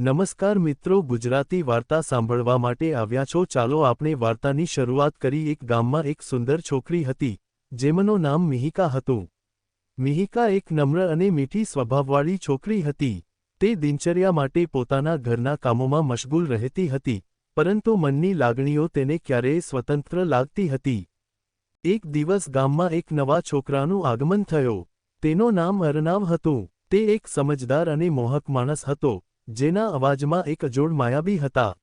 નમસ્કાર મિત્રો, ગુજરાતી વાર્તા સાંભળવા માટે આવ્યા છો. ચાલો આપણે વાર્તાની શરૂઆત કરી. એક ગામમાં એક સુંદર છોકરી હતી, જેમનું નામ મિહિકા હતું. મિહિકા એક નમ્ર અને મીઠી સ્વભાવવાળી છોકરી હતી. તે દિનચર્યા માટે પોતાના ઘરના કામોમાં મશગુલ રહેતી હતી, પરંતુ મનની લાગણીઓ તેને ક્યારેય સ્વતંત્ર લાગતી હતી. એક દિવસ ગામમાં એક નવા છોકરાનું આગમન થયો. તેનો નામ અરનાવ હતું. તે એક સમજદાર અને મોહક માણસ હતો. જેના અવાજમાં એક અજોડ માયાબી હતા.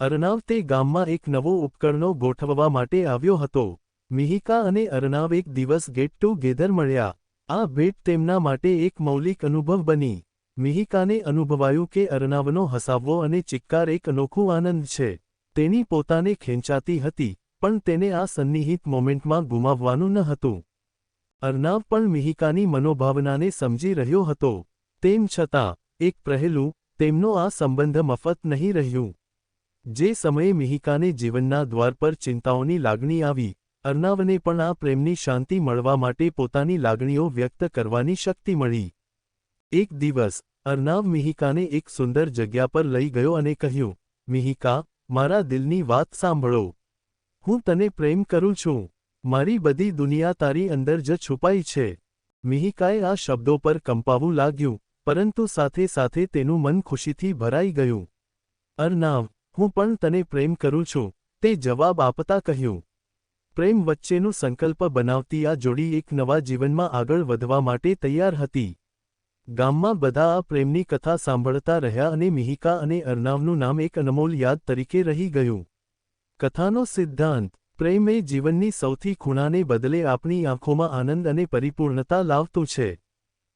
અરનાવ તે ગામમાં એક નવો ઉપકરણો ગોઠવવા માટે આવ્યો હતો. મિહિકા અને અરનાવ એક દિવસ ગેટ ટુ ગેધર મળ્યા. આ ભેટ તેમના માટે એક મૌલિક અનુભવ બની. મિહિકાને અનુભવાયું કે અરનાવનો હસાવવો અને ચિક્કાર એક અનોખું આનંદ છે. તેની પોતાને ખેંચાતી હતી, પણ તેને આ સન્નિહિત મોમેન્ટમાં ગુમાવવાનું ન હતું. અરનાવ પણ મિહિકાની મનોભાવનાને સમજી રહ્યો હતો. તેમ છતાં, એક પહેલું તેમનો આ સંબંધ મફત નહીં રહ્યું. જે સમયે મિહિકાને જીવનના દ્વાર પર ચિંતાઓની લાગણી આવી, અર્નાવને પણ આ પ્રેમની શાંતિ મળવા માટે પોતાની લાગણીઓ વ્યક્ત કરવાની શક્તિ મળી. એક દિવસ, અર્નાવ મિહિકાને એક સુંદર જગ્યા પર લઈ ગયો અને કહ્યું, મિહિકા, મારા દિલની વાત સાંભળો. હું તને પ્રેમ કરું છું. મારી બધી દુનિયા તારી અંદર જ છુપાઈ છે. મિહિકાએ આ શબ્દો પર કંપાવું લાગ્યું. પરંતુ સાથે સાથે તેનું મન ખુશીથી ભરાઈ ગયું. અરનાવ, હું પણ તને પ્રેમ કરું છું, તે જવાબ આપતા કહ્યું. પ્રેમ વચ્ચેનું સંકલ્પ બનાવતી આ જોડી એક નવા જીવનમાં આગળ વધવા માટે તૈયાર હતી. ગામમાં બધા આ પ્રેમની કથા સાંભળતા રહ્યા અને મિહિકા અને અરનાવનું નામ એક અનમોલ યાદ તરીકે રહી ગયું. કથાનો સિદ્ધાંત, પ્રેમ એ જીવનની સૌથી ખૂણાને બદલે આપણી આંખોમાં આનંદ અને પરિપૂર્ણતા લાવતું છે.